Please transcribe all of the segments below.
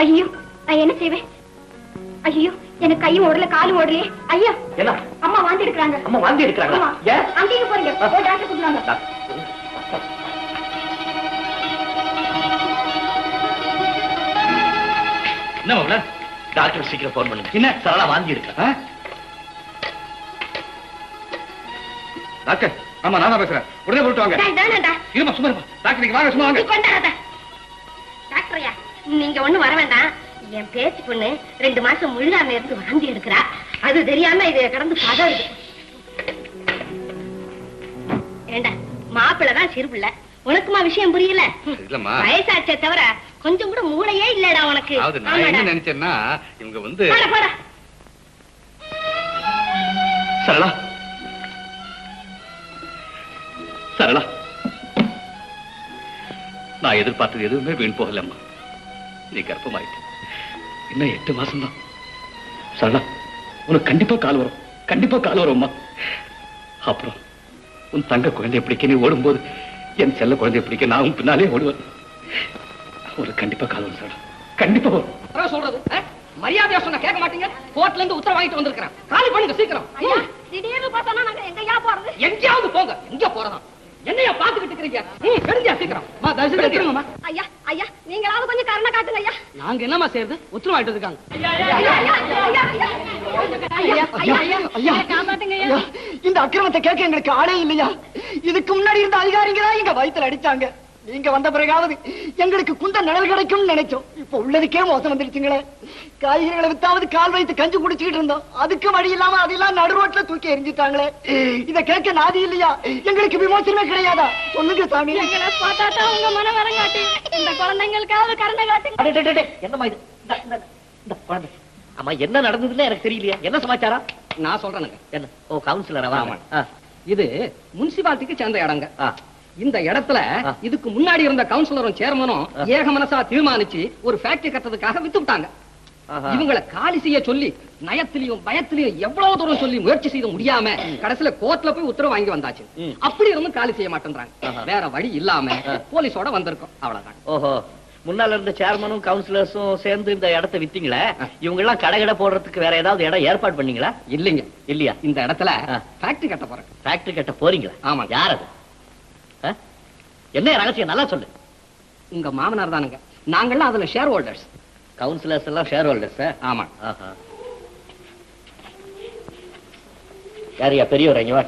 ஐயோ நான் என்ன செய்வேன்? ஐயோ எனக்கு கையும் ஓடல காலும் ஓடலையே. ஐயா என்ன? அம்மா வாந்தி எடுக்கிறாங்க. அம்மா வாந்தி எடுக்கிறாங்களா? அங்கேயும் போறீங்க. போய் டாக்டர் கூப்பிடுவாங்க. என்ன மாப்பிள? டாக்டர் சீக்கிரம் போன் பண்ணுங்க. என்ன? சரளா வாந்தி எடுக்க டாக்டர் ஆமா நான் பேசுறேன். உடனே போட்டு வாங்க. இருமா சும்மா இருமா. டாக்டர் நீங்க வாங்க சும்மா நீ வாங்க. டாக்டர் ஐயா, நீங்க ஒண்ணு வர வேண்டாம். என் பேச்சு பொண்ணு ரெண்டு மாசம் முள்ளாம இருந்து வாந்தி எடுக்கிறா. அது தெரியாம இது கடந்து பதறுது. ஏண்டா மாப்பிள்ளை தான் சிறுபிள்ள உனக்குமா விஷயம் புரியல? வயசாச்சே தவிர கொஞ்சம் கூட மூளையே இல்லடா உனக்கு. நினைச்சேன்னா இவங்க வந்து. சரளா. சரளா. நான் எதிர்பார்த்தது எதுவுமே வீண் போகலம்மா. நீ கர்ப்பமாயிட்ட. இன்னும் எட்டு மாசம் தான் சரளா உனக்கு கண்டிப்பா கால் வரும். கண்டிப்பா கால் வரும்மா அப்புறம் உன் தங்க குழந்தைய பிடிக்க நீ ஓடும்போது என் செல்ல குழந்தைய பிடிக்க நான் பின்னாலே ஓடுவேன். உனக்கு கண்டிப்பா கால் வரும் சரளா. கண்டிப்பா வரும். சொல்றது? மரியாதையா சொன்ன கேட்க மாட்டீங்க? கோர்ட்ல இருந்து உத்தரவு வாங்கிட்டு வந்திருக்கிறேன். காலி பண்ணுங்க சீக்கிரம். திடீர்னு பார்த்தோன்னா நாங்க எங்கயா போறது? எங்கேயாவது போங்க. எங்க போறதா என்னையா பாத்துக்கிட்டு இருக்கீங்க ம் கருந்தியா சீக்கிரம். மா தயவு செஞ்சு எடுத்துங்கம்மா ஐயா ஐயா நீங்களாவது கொஞ்சம் கருணை காட்டுங்க ஐயா. நாங்க என்னம்மா செய்யறது உத்தரவாயிட்டு இருக்காங்க. இந்த அக்கிரமத்தை கேட்க எங்களுக்கு ஆளே இல்லையா? இதுக்கு முன்னாடி இருந்த அதிகாரிங்க தான் எங்க வயிற்றுல அடிச்சாங்க? நீங்க வந்த பிறகாவது எங்களுக்கு குந்த நிழல் கிடைக்கும்னு நினைச்சோம். இப்ப உள்ளதுக்கே மோசம் வந்துருச்சுங்களே காய்கறிகளை வித்தாவது கால் வைத்து கஞ்சி குடிச்சுக்கிட்டு இருந்தோம். அதுக்கு வழி இல்லாம அதெல்லாம் நடு ரோட்ல தூக்கி எரிஞ்சிட்டாங்களே இத கேட்க நாதி இல்லையா? எங்களுக்கு விமோசனமே கிடையாதா? சொல்லுங்க சாமி. உங்க மனம் வரங்காட்டி இந்த குழந்தைங்களுக்காவது கருணை காட்டுங்க அடே, டே, டே, டே, என்னம்மா இது? இந்த, குழந்தை. ஆமா என்ன நடந்ததுன்னு எனக்கு தெரியலையா. என்ன சமாச்சாரம்? நான் சொல்றேனுங்க. என்ன? ஓ கவுன்சிலரா இது முனிசிபாலிட்டிக்கு சேர்ந்த இடங்க. இந்த இடத்துல. இதுக்கு முன்னாடி இருந்த கவுன்சிலரும் சேர்மனும். ஏக மனசா தீர்மானிச்சு ஒரு ஃபேக்டரி கட்டுறதுக்காக வித்து விட்டாங்க ஆஹா. இவங்களை காலி செய்ய சொல்லி நயத்திலையும் பயத்திலையும் எவ்வளவு தூரம் சொல்லி முயற்சி செய்து முடியாம கடைசியில கோர்ட்ல போய் உத்தரவு வாங்கி வந்தாச்சு. அப்படி இருந்தும் காலி செய்ய மாட்டேன்றாங்க. வேற வழி இல்லாம. போலீஸோட வந்திருக்கோம் அவ்வளவுதான் ஓஹோ முன்னால இருந்த சேர்மனும் கவுன்சிலர்ஸும் சேர்ந்து இந்த இடத்த வித்தீங்களே. இவங்க எல்லாம் கடை கடை போடுறதுக்கு வேற ஏதாவது இடம் ஏற்பாடு பண்ணீங்களா இல்லைங்க இல்லையா இந்த இடத்துல. ஃபேக்டரி கட்ட போறேன் ஃபேக்டரி கட்ட போறீங்களா ஆமா. யார் அது? என்ன ரகசியம்? நல்லா சொல்லு. உங்க மாமனார் தானுங்க. நாங்கெல்லாம் அதுல ஷேர் ஹோல்டர்ஸ் கவுன்சிலர்ஸ் எல்லாம் ஷேர் ஹோல்டர்ஸ் ஆமா. ஆஹா. யாரியா? பெரியவர் இங்க வா.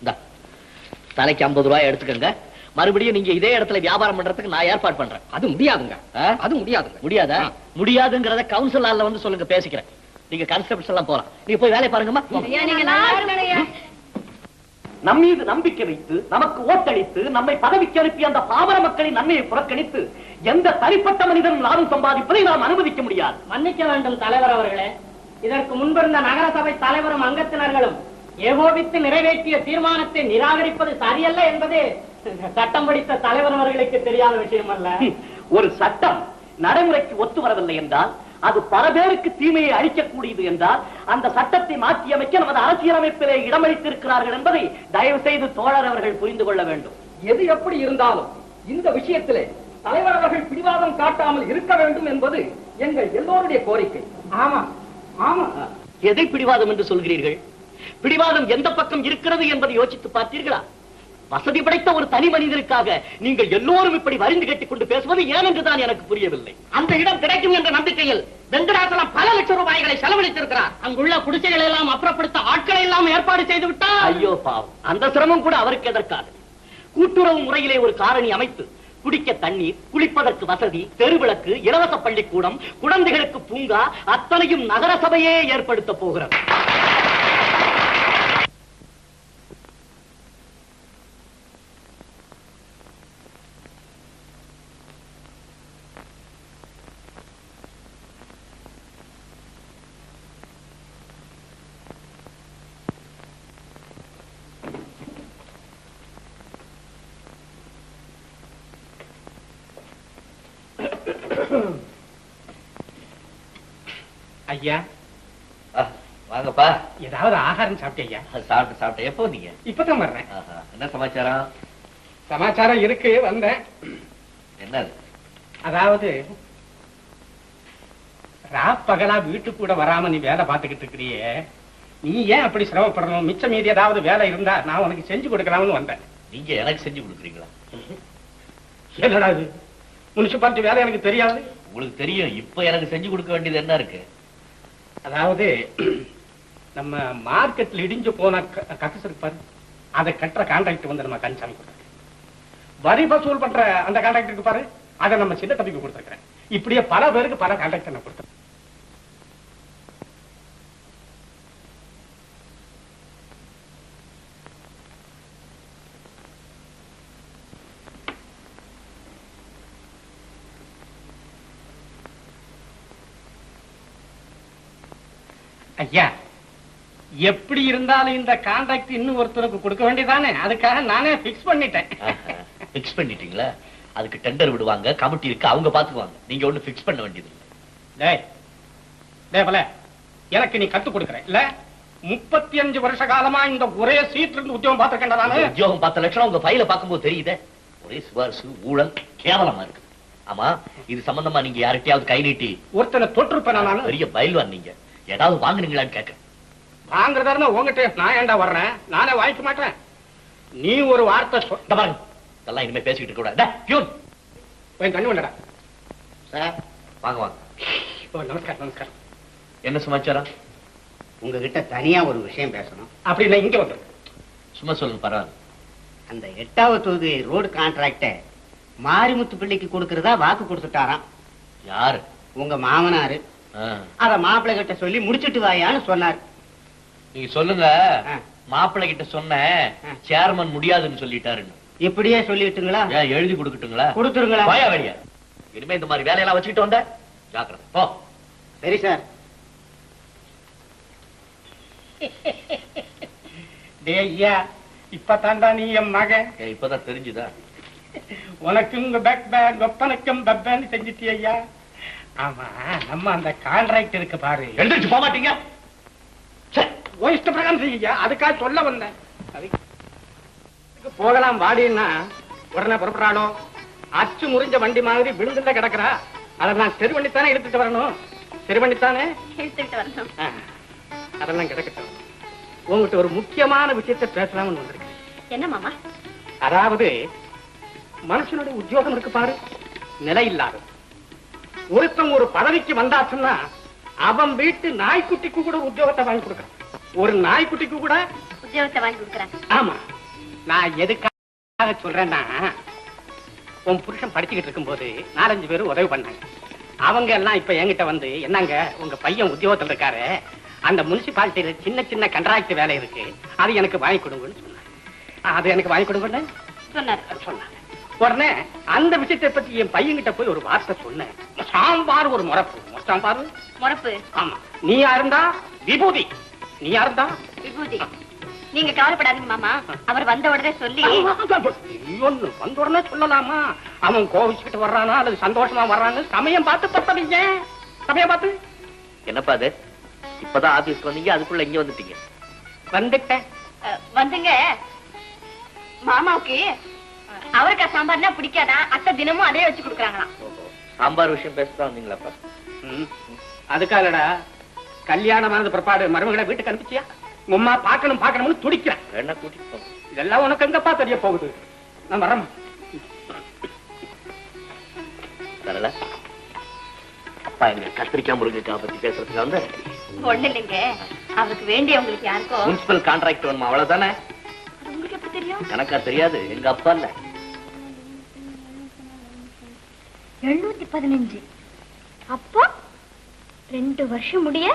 இந்தா. தலைக்கு ஐம்பது ரூபாய் எடுத்துக்கங்க. மறுபடியும் நீங்க இதே இடத்துல வியாபாரம் பண்றதுக்கு நான் ஏற்பாடு பண்றேன். அது முடியாதுங்க? அது முடியாதுங்க. முடியாதா. முடியாதுங்கிறத கவுன்சில் ஹால்ல வந்து சொல்லுங்க பேசிக்கிறேன். நீங்க கான்ஸ்டபிள்ஸ் எல்லாம் போலாம். நீங்க போய் வேலையை பாருங்கம்மா ஐயா நீங்க நல்லா இருக்கணும் ஐயா நம் மீது நம்பிக்கை வைத்து நமக்கு ஓட்டளித்து நம்மை பதவிக்கு அனுப்பிய அந்த பாமர மக்களின் நன்மையை புறக்கணித்து எந்த தனிப்பட்ட மனிதனும் லாபம் சம்பாதிப்பதை நாம் அனுமதிக்க முடியாது. மன்னிக்க வேண்டும் தலைவர் அவர்களே. இதற்கு முன்பிருந்த நகரசபை தலைவரும் அங்கத்தினர்களும் ஏகோபித்து நிறைவேற்றிய தீர்மானத்தை நிராகரிப்பது சரியல்ல என்பது சட்டம் படித்த தலைவர் அவர்களுக்கு தெரியாத விஷயம் அல்ல ஒரு சட்டம் நடைமுறைக்கு ஒத்து வரவில்லை என்றால் அது பல பேருக்கு தீமையை அளிக்கக்கூடியது என்றால் அந்த சட்டத்தை மாற்றியமைக்க நமது அரசியலமைப்பிலே இடமளித்திருக்கிறார்கள் என்பதை தயவு செய்து தோழர் அவர்கள் புரிந்து கொள்ள வேண்டும். எது எப்படி இருந்தாலும் இந்த விஷயத்திலே தலைவர் அவர்கள் பிடிவாதம் காட்டாமல் இருக்க வேண்டும் என்பது எங்கள் எல்லோருடைய கோரிக்கை. ஆமா ஆமா. எதை பிடிவாதம் என்று சொல்கிறீர்கள்? பிடிவாதம் எந்த பக்கம் இருக்கிறது என்பதை யோசித்து பார்த்தீர்களா? வசதி படைத்த ஒரு தனி மனிதனுக்காக நீங்கள் எல்லோரும் இப்படி வரிந்து கட்டிக் கொண்டு பேசுவது ஏன் என்றுதான் எனக்கு புரியவில்லை. அந்த இடம் கிடைக்கும் என்ற நம்பிக்கையில் வெங்கடாசலம் பல லட்சம் ரூபாய்களை செலவழித்திருக்கிறார். அங்குள்ள குடிசைகளை எல்லாம் அப்புறப்படுத்த ஆட்களை எல்லாம் ஏற்பாடு செய்து விட்டார். ஐயோ பாவம். அந்த சிரமம் கூட அவருக்கு எதற்காக கூட்டுறவு முறையிலே ஒரு காரணி அமைத்து குடிக்க தண்ணீர் குளிப்பதற்கு வசதி தெருவிளக்கு இலவச பள்ளிக்கூடம் குழந்தைகளுக்கு பூங்கா அத்தனையும் நகரசபையே ஏற்படுத்த போகிறது. ஐயா. வாங்கப்பா. ஏதாவது ஆகாரம் சாப்பிட்டே ஐயா? சாப்பிட்டு சாப்பிட்டு. எப்போ நீங்க இப்பதான் வர்றேன். என்ன சமாச்சாரம்? சமாச்சாரம் இருக்கு வந்தேன். என்னது? அதாவது ராப்பகலா வீட்டுக்கு கூட வராம நீ வேலை பார்த்துக்கிட்டு இருக்கிறியே. நீ ஏன் அப்படி சிரமப்படணும்? மிச்சம் மீதி ஏதாவது வேலை இருந்தா நான் உனக்கு செஞ்சு கொடுக்கலாம்னு வந்தேன். நீங்க எனக்கு செஞ்சு கொடுக்குறீங்களா? என்னடா இது? முனிசிபாலிட்டி வேலை எனக்கு தெரியாது. உங்களுக்கு தெரியும் இப்ப எனக்கு செஞ்சு கொடுக்க வேண்டியது என்ன இருக்கு? அதாவது நம்ம மார்க்கெட்ல இடிஞ்சு போன கக்கஸ் பாரு. அதை கட்டுற கான்ட்ராக்ட் வந்து நம்ம கன்சாமி கொடுத்தாங்க வரி வசூல் பண்ற அந்த கான்ட்ராக்ட் பாரு. அதை நம்ம சின்ன தம்பிக்கு கொடுத்துருக்கேன் இப்படியே பல பேருக்கு பல கான்ட்ராக்ட் நான் கொடுத்தேன் ஐயா எப்படி இருந்தாலும் இந்த கான்ட்ராக்ட் இன்னும் ஒருத்தருக்கு கொடுக்க வேண்டியதானே? அதுக்காக நானே பிக்ஸ் பண்ணிட்டேன். பிக்ஸ் பண்ணிட்டீங்களா? அதுக்கு டெண்டர் விடுவாங்க கமிட்டி இருக்கு அவங்க பாத்துக்குவாங்க. நீங்க ஒண்ணு பிக்ஸ் பண்ண வேண்டியது இல்ல டேய் எனக்கு நீ கத்து கொடுக்கற இல்ல? முப்பத்தி அஞ்சு வருஷ காலமா இந்த ஒரே சீட் இருந்து உத்தியோகம் பார்த்திருக்கேன்டா நானு. உத்தியோகம் பத்து லட்சம் உங்க ஃபைல பார்க்கும்போது தெரியுதே? ஒரே சிபாரிசு ஊழல் கேவலமா இருக்கு ஆமா இது சம்பந்தமா நீங்க யார்கிட்டயாவது கை நீட்டி ஒருத்தனை தொட்டிருப்பேன் பெரிய பயில்வான் நீங்க. ஏதாவது வாங்குனீங்களான்னு கேட்க. வாங்குறதா இருந்தா உங்ககிட்ட நான் ஏன்டா வர்றேன்? நானே வாங்கிக்க மாட்டேன். நீ ஒரு வார்த்தை சொல் இந்த பாருங்க. இதெல்லாம் இனிமே பேசிக்கிட்டு இருக்க கூடாது. பியூன் போய் தண்ணி வந்தடா சார் வாங்க வாங்க. ஓ நமஸ்காரம் நமஸ்காரம். என்ன சமாச்சாரம்? உங்ககிட்ட தனியா ஒரு விஷயம் பேசணும். அப்படி நான் இங்க வந்து சும்மா சொல்லுங்க பரவாயில்ல. அந்த எட்டாவது தொகுதி ரோடு கான்ட்ராக்ட மாரிமுத்து பிள்ளைக்கு கொடுக்கறதா வாக்கு கொடுத்துட்டாராம். யாரு? உங்க மாமனாரு. அத மாப்பிள்ளை கிட்ட சொல்லி முடிச்சிட்டு வாயான்னு சொன்னார். நீங்க சொல்லுங்க. மாப்பிள்ளை கிட்ட சொன்னேன் ஆ. சேர்மன் முடியாதுன்னு சொல்லிட்டாருன்னு. இப்படியே சொல்லிட்டுங்களா? எழுதி கொடுக்கட்டுங்களா? கொடுத்துருங்களா? போயா வெளிய. இனிமே இந்த மாதிரி வேலையெல்லாம் வச்சுக்கிட்டு வந்த. ஜாக்கிரதை. போ. சரி சார். டேய் ஐயா இப்பதான்டா நீ என் மகன். இப்பதான் தெரிஞ்சுதா? உனக்கு உங்க பேக் பேக் ஒப்பனுக்கும் பப்பன்னு செஞ்சுட்டியா ஆமா நம்ம அந்த கான்ட்ராக்ட் இருக்கு பாரு. எழுந்திருச்சு போக மாட்டீங்க. ஓ இஷ்ட பிரகாரம் செய்யா அதுக்காக சொல்ல வந்தேன். அதுக்கு போகலாம் வாடின்னா உடனே புறப்படுறானோ? அச்சு முறிஞ்ச வண்டி மாதிரி விழுந்துல கிடக்குறா. அதை நான் சரி பண்ணித்தானே எடுத்துட்டு வரணும்? சரி பண்ணித்தானே வரணும். அதெல்லாம் கிடக்கட்டும். உங்ககிட்ட ஒரு முக்கியமான விஷயத்தை பேசலாம்னு வந்திருக்கேன். என்ன மாமா? அதாவது மனுஷனுடைய உத்தியோகம் இருக்கு பாரு. நிலை இல்லாதது. ஒருத்தன் ஒரு பதவிக்கு வந்தாச்சுன்னா அவன் வீட்டு நாய்க்குட்டிக்கு கூட உத்தியோகத்தை வாங்கி கொடுக்கறான். ஒரு நாய்க்குட்டிக்கு கூட உத்தியோகத்தை வாங்கி கொடுக்குறாங்க ஆமா. நான் எதுக்காக சொல்றேன்னா உன் புருஷன் படிச்சுக்கிட்டு இருக்கும்போது நாலஞ்சு பேர் உதவி பண்ணாங்க. அவங்க எல்லாம் இப்ப என்கிட்ட வந்து என்னங்க உங்க பையன் உத்தியோகத்துல இருக்காரு. அந்த முனிசிபாலிட்டியில சின்ன சின்ன கண்ட்ராக்ட் வேலை இருக்கு. அது எனக்கு வாங்கி கொடுங்கன்னு சொன்னாங்க அது எனக்கு வாங்கி கொடுங்கன்னு? சொன்னாரு. சொன்னாங்க. உடனே அந்த விஷயத்தை பத்தி என் பையன்கிட்ட போய் ஒரு வார்த்தை சொன்னேன். சாம்பார் ஒரு முறப்பு. சாம்பார்? முறப்பு. ஆமா. நீ யாருந்தா விபூதி. நீ யாருந்தா விபூதி. நீங்க கவலைப்படாதீங்க மாமா. அவர் வந்த உடனே சொல்லி ஒண்ணு வந்த உடனே சொல்லலாமா? அவன் கோவிச்சுக்கிட்டு வர்றானா? அல்லது சந்தோஷமா வர்றான்னு சமயம் பார்த்து பத்தவீங்க சமயம் பார்த்து. என்னப்பா அது? இப்பதான் ஆபீஸ்க்கு வந்தீங்க அதுக்குள்ள இங்க வந்துட்டீங்க. வந்துட்டேன். அஹ், வந்துங்க. மாமாவுக்கு அஹ், அவரைக்காய் சாம்பார்னா பிடிக்காதா? அத்தை தினமும் அதே வச்சு கொடுக்குறாங்களாம். சாம்பார் விஷயம் பேசதான் வந்தீங்களாப்பா. அதுக்காகடா கல்யாணம் ஆனது பிற்பாடு மருமகளை வீட்டுக்கு அனுப்பிச்சியா? உங்க அம்மா பார்க்கணும் பார்க்கணும்னு துடிக்கிறேன் வேணா கூட்டிட்டு இதெல்லாம் உனக்கு எங்கப்பா தெரிய போகுது? நான் வரேன் தரல அப்பா எங்க கத்திரிக்காய் முருங்கைக்காய் பத்தி பேசுறதுக்கு வந்து? ஒண்ணு இல்லைங்க. அவருக்கு வேண்டியவங்களுக்கு யாருக்கோ? முனிசிபல் கான்ட்ராக்ட் வேணுமா? அவ்வளவுதானே? அது உங்களுக்கு எப்படி தெரியும்? எனக்கா தெரியாது. எங்க அப்பா இல்ல. எழுநூத்தி பதினஞ்சு. அப்போ ரெண்டு வருஷம் முடிய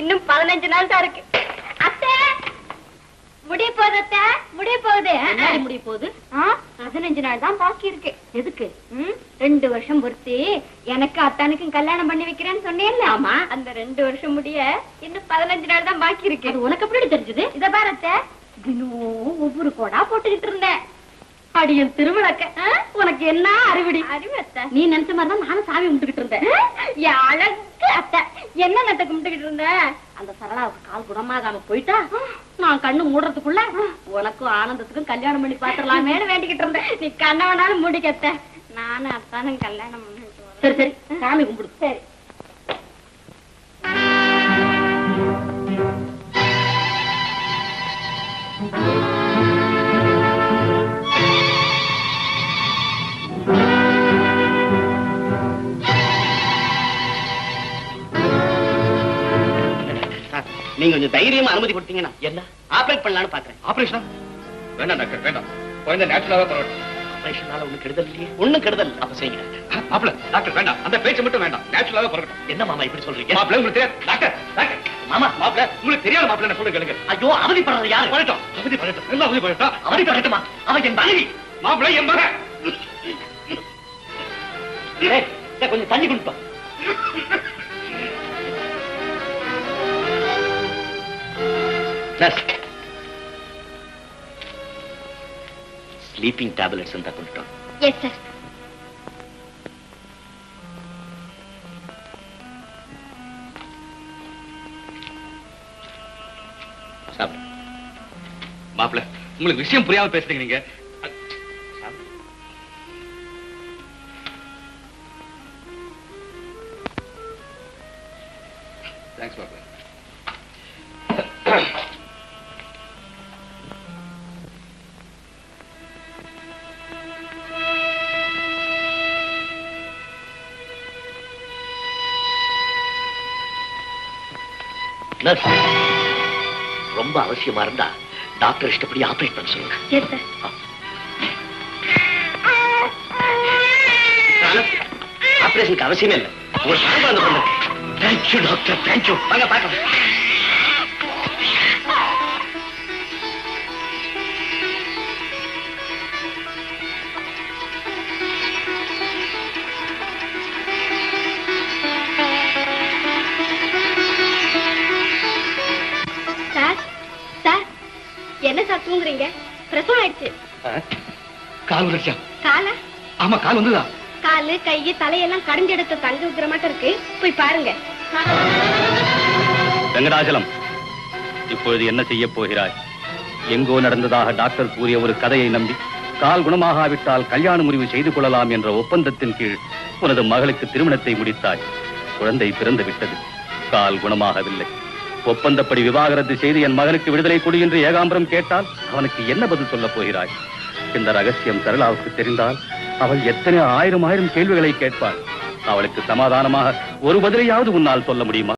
இன்னும் பதினஞ்சு நாள் தான் இருக்கு. அத்தை முடிய போகுது அத்தை முடிய போகுது. முடிய போகுது? பதினஞ்சு நாள் தான் பாக்கி இருக்கு. எதுக்கு? ரெண்டு வருஷம் பொறுத்து எனக்கு அத்தானுக்கும் கல்யாணம் பண்ணி வைக்கிறேன்னு சொன்னேன்ல. ஆமா. அந்த ரெண்டு வருஷம் முடிய இன்னும் பதினஞ்சு நாள் தான் பாக்கி இருக்கு. உனக்கு எப்படி தெரிஞ்சது? இத பாரு அத்தை. தினம் ஒவ்வொரு கோடா போட்டுக்கிட்டு இருந்தேன். அடியன் திருவிளக்க? உனக்கு என்ன அறிவிடி? அறிவு அத்தை. நீ நினைச்ச மாதிரி தான் நானும் சாமி கும்பிட்டுக்கிட்டு இருந்தேன். அழகு அத்தை. என்ன நட்ட கும்பிட்டுக்கிட்டு இருந்தேன் அந்த சரளாவுக்கு கால் குணமாகாம போயிட்டா நான் கண்ணு மூடுறதுக்குள்ள உனக்கும் ஆனந்தத்துக்கும் கல்யாணம் பண்ணி பாத்துடலாமேன்னு வேண்டிக்கிட்டு இருந்தேன். நீ கண்ணவனாலும் மூடிக்கத்த நானும் அத்தானும் கல்யாணம் சரி சரி. சாமி கும்பிடு. சரி. நீங்க கொஞ்சம் தைரியமா அனுமதி கொடுத்தீங்கன்னா என்ன? ஆபரேட் பண்ணலாம்னு பாக்குறேன். ஆபரேஷனா? வேண்டாம் டாக்டர் வேண்டாம் குழந்தை நேச்சுரலாவே பரவாயில்ல ஆபரேஷனால ஒண்ணு கெடுதல் இல்லையே. ஒண்ணும் கெடுதல் அப்ப செய்யுங்க. மாப்பிள டாக்டர் வேண்டாம் அந்த பேச்சு மட்டும் வேண்டாம் நேச்சுரலாவே பரவாயில்ல என்ன மாமா இப்படி சொல்றீங்க? மாப்பிள உங்களுக்கு தெரியாது. Doctor doctor. மாமா. மாப்பிள உங்களுக்கு தெரியாத மாப்பிள சொல்ல கேளுங்க. ஐயோ அவதிப்படுறது யாரு? பழட்டும் அவதி பழட்டும் எல்லாம் அவதி பழட்டும் அவதிப்படட்டுமா அவன் என் மனைவி. மாப்பிள என் மகன் கொஞ்சம் தண்ணி கொடுப்பா. நர்ஸ் ஸ்லீப்பிங் டேப்லெட்ஸ் ಅಂತ ಕೊಟ್ಟು எஸ் சார் சாப்பிடு மாப்பிள உங்களுக்கு விஷயம் புரியாம பேசுறீங்க நீங்க தேங்க்ஸ் மாப்பிள நர்ஸ் ரொம்ப அவசியமா இருந்தா டாக்டர் இஷ்டப்படி ஆபரேட் பண்ண சொல்லுங்க. ஆபரேஷனுக்கு அவசியமே இல்லை. ஒரு வந்து பண்ணுங்க தேங்க்யூ டாக்டர் தேங்க்யூ வாங்க பார்க்கலாம். என்ன சார் தூங்குறீங்க? பிரசவம் ஆயிடுச்சு. கால் வந்துருச்சா? காலை? ஆமா கால் வந்துதா காலு கை தலையெல்லாம் கடைஞ்செடுத்த தங்க விக்கிற மாட்டம் இருக்கு. போய் பாருங்க. வெங்கடாச்சலம் இப்பொழுது என்ன செய்ய போகிறாய்? எங்கோ நடந்ததாக டாக்டர் கூறிய ஒரு கதையை நம்பி கால் குணமாகாவிட்டால் கல்யாண முறிவு செய்து கொள்ளலாம் என்ற ஒப்பந்தத்தின் கீழ் உனது மகளுக்கு திருமணத்தை முடித்தாய். குழந்தை பிறந்து விட்டது. கால் குணமாகவில்லை. ஒப்பந்தப்படி விவாகரத்து செய்து என் மகனுக்கு விடுதலை கொடு என்று ஏகாம்பரம் கேட்டால் அவனுக்கு என்ன பதில் சொல்லப் போகிறாய்? இந்த ரகசியம் சரளாவுக்கு தெரிந்தால் அவள் எத்தனை ஆயிரம் ஆயிரம் கேள்விகளை கேட்பாள். அவளுக்கு சமாதானமாக ஒரு பதிலையாவது உன்னால் சொல்ல முடியுமா?